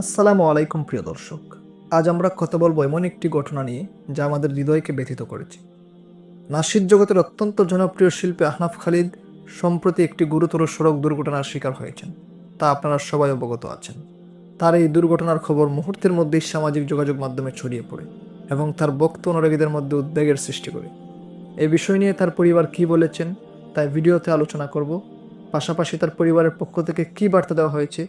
আসসালামু আলাইকুম প্রিয় দর্শক। আজ আমরা কথা বলব এমন একটি ঘটনা নিয়ে যা আমাদের হৃদয়কে ব্যথিত করেছে। নাসির জগতের অত্যন্ত জনপ্রিয় শিল্পী আহনাফ খালিদ সম্প্রতি একটি গুরুতর সড়ক দুর্ঘটনার শিকার হয়েছেন। তা আপনারা সবাই অবগত আছেন। তার এই দুর্ঘটনার খবর মুহূর্তের মধ্যেই সামাজিক যোগাযোগ মাধ্যমে ছড়িয়ে পড়ে এবং তার বক্ত অনুরাগীদের মধ্যে উদ্বেগের সৃষ্টি করে। এই বিষয় নিয়ে তার পরিবার কি বলেছেন, তাই ভিডিওতে আলোচনা করব। পাশাপাশি তার পরিবারের পক্ষ থেকে কি বার্তা দেওয়া হয়েছে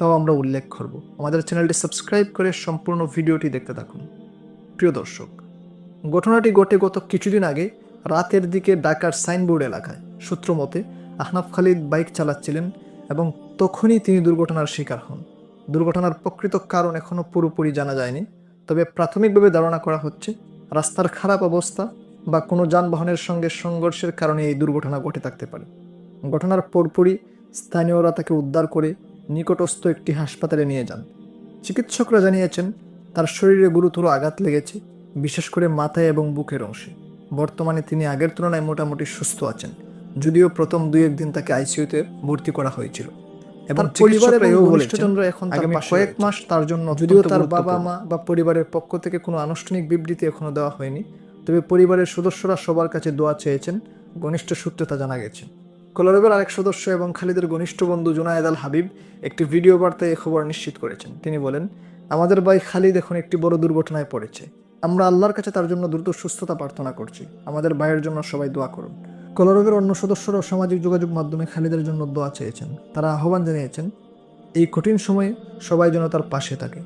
তাও আমরা উল্লেখ করব। আমাদের চ্যানেলটি সাবস্ক্রাইব করে সম্পূর্ণ ভিডিওটি দেখতে থাকুন। প্রিয় দর্শক, ঘটনাটি ঘটে গত কিছুদিন আগে রাতের দিকে ঢাকার সাইনবোর্ড এলাকায়। সূত্র মতে, আহনাফ খালিদ বাইক চালাচ্ছিলেন এবং তখনই তিনি দুর্ঘটনার শিকার হন। দুর্ঘটনার প্রকৃত কারণ এখনও পুরোপুরি জানা যায়নি, তবে প্রাথমিকভাবে ধারণা করা হচ্ছে, রাস্তার খারাপ অবস্থা বা কোনো যানবাহনের সঙ্গে সংঘর্ষের কারণে এই দুর্ঘটনা ঘটে থাকতে পারে। ঘটনার পরপরই স্থানীয়রা তাকে উদ্ধার করে নিকটস্থ একটি হাসপাতালে নিয়ে যান। চিকিৎসকরা জানিয়েছেন তার শরীরে গুরুতর আঘাত লেগেছে বিশেষ করে মাথায় এবং বুকের অংশে। বর্তমানে তিনি আগের তুলনায় মোটামুটি সুস্থ আছেন যদিও প্রথম দুই একদিন তাকে আইসিইউতে ভর্তি করা হয়েছিল। এবং পরিবারের ঘনিষ্ঠজনরা এখন আগামী কয়েক মাস তার জন্য যদিও তার বাবা মা বা পরিবারের পক্ষ থেকে কোনো আনুষ্ঠানিক বিবৃতি এখনও দেওয়া হয়নি তবে পরিবারের সদস্যরা সবার কাছে দোয়া চেয়েছেন ঘনিষ্ঠ সূত্রে তা জানা গেছে। কলরবের আরেক সদস্য এবং খালিদের ঘনিষ্ঠ বন্ধু জুনায়েদ আল হাবিব একটি ভিডিও বার্তায় এ খবর নিশ্চিত করেছেন। তিনি বলেন, আমাদের ভাই খালিদ এখন একটি বড় দুর্ঘটনায় পড়েছে। আমরা আল্লাহর কাছে তার জন্য দ্রুত সুস্থতা প্রার্থনা করছি। আমাদের ভাইয়ের জন্য সবাই দোয়া করুন। কলরবের অন্য সদস্যরাও সামাজিক যোগাযোগ মাধ্যমে খালিদের জন্য দোয়া চেয়েছেন। তারা আহ্বান জানিয়েছেন, এই কঠিন সময়ে সবাই যেন তার পাশে থাকে।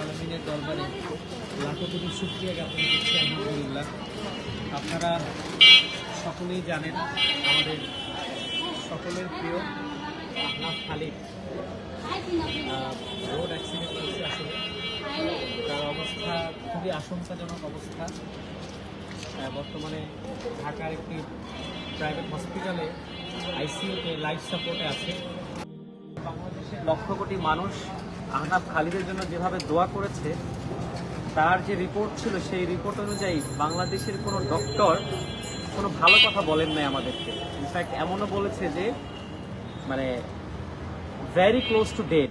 আলামিনের দরবারে লাখো কোটি শুকরিয়া জ্ঞাপন করছি, আলহামদুলিল্লাহ। আপনারা সকলেই জানেন আমাদের সকলের প্রিয় আহনাফ খালিদ। রোড অ্যাক্সিডেন্ট হয়েছে আসলে। তার অবস্থা খুবই আশঙ্কাজনক অবস্থা। বর্তমানে ঢাকার একটি প্রাইভেট হসপিটালে আইসিইউতে লাইফ সাপোর্টে আছে। বাংলাদেশের লক্ষ কোটি মানুষ আহনাফ খালিদের জন্য যেভাবে দোয়া করেছে, তার যে রিপোর্ট ছিল, সেই রিপোর্ট অনুযায়ী বাংলাদেশের কোনো ডক্টর কোনো ভালো কথা বলেন নাই আমাদেরকে। ইনফ্যাক্ট এমনও বলেছে যে মানে ভেরি ক্লোজ টু ডেড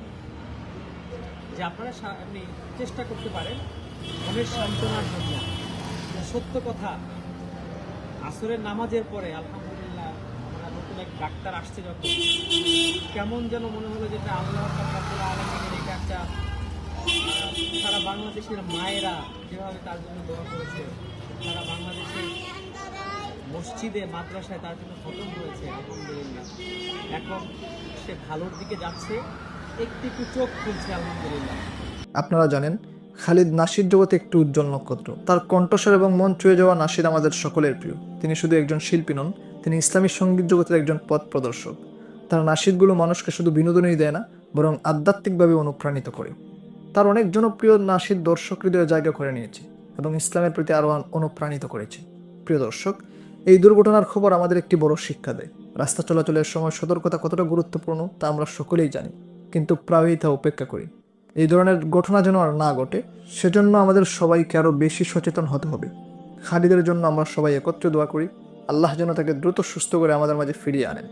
যে আপনারা আপনি চেষ্টা করতে পারেন, মনের সান্ত্বনার জন্য সত্য কথা, আসরের নামাজের পরে, আলহামদুলিল্লাহ এক ডাক্তার আসছে যখন। কেমন যেন মনে হলো যেটা আল্লাহ একটা সারা বাংলাদেশের মায়েরা যেভাবে তার জন্য দোয়া করেছে, সারা বাংলাদেশের মসজিদে, মাদ্রাসায় তার জন্য খতম হয়েছে, আলহামদুলিল্লাহ। এখন সে ভালোর দিকে যাচ্ছে, একটু একটু চোখ খুলছে, আলহামদুলিল্লাহ। আপনারা জানেন, খালিদ নাসির জগতে একটি উজ্জ্বল নক্ষত্র। তার কণ্ঠস্বর এবং মন চুয়ে যাওয়া নাসির আমাদের সকলের প্রিয়। তিনি শুধু একজন শিল্পী নন তিনি ইসলামী সংগীত জগতের একজন পথ প্রদর্শক। তার নাসিদগুলো মানুষকে শুধু বিনোদনই দেয় না, বরং আধ্যাত্মিকভাবে অনুপ্রাণিত করে। তার অনেক জনপ্রিয় নাসিদ দর্শক হৃদয়ে জায়গা করে নিয়েছে এবং ইসলামের প্রতি আরও অনুপ্রাণিত করেছে। প্রিয় দর্শক, এই দুর্ঘটনার খবর আমাদের একটি বড় শিক্ষা দেয়। রাস্তা চলাচলের সময় সতর্কতা কতটা গুরুত্বপূর্ণ তা আমরা সকলেই জানি, কিন্তু প্রায়ই তা উপেক্ষা করি। এই ধরনের ঘটনা যেন আর না ঘটে, সেজন্য আমাদের সবাইকে আরও বেশি সচেতন হতে হবে। খালিদের জন্য আমরা সবাই একত্রে দোয়া করি। আল্লাহ যেন তাকে দ্রুত সুস্থ করে আমাদের মাঝে ফিরিয়ে আনেন।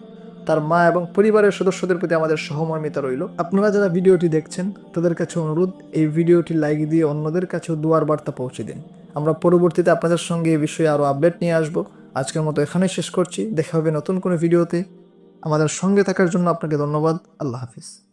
তার মা এবং পরিবারের সদস্যদের প্রতি আমাদের সহমর্মিতা রইল। আপনারা যারা ভিডিওটি দেখছেন, তাদের কাছে অনুরোধ, এই ভিডিওটি লাইক দিয়ে অন্যদের কাছেও দুয়ার বার্তা পৌঁছে দিন। আমরা পরবর্তীতে আপনাদের সঙ্গে এই বিষয়ে আরও আপডেট নিয়ে আসব। আজকের মতো এখানেই শেষ করছি। দেখা হবে নতুন কোনো ভিডিওতে। আমাদের সঙ্গে থাকার জন্য আপনাকে ধন্যবাদ। আল্লাহ হাফিজ।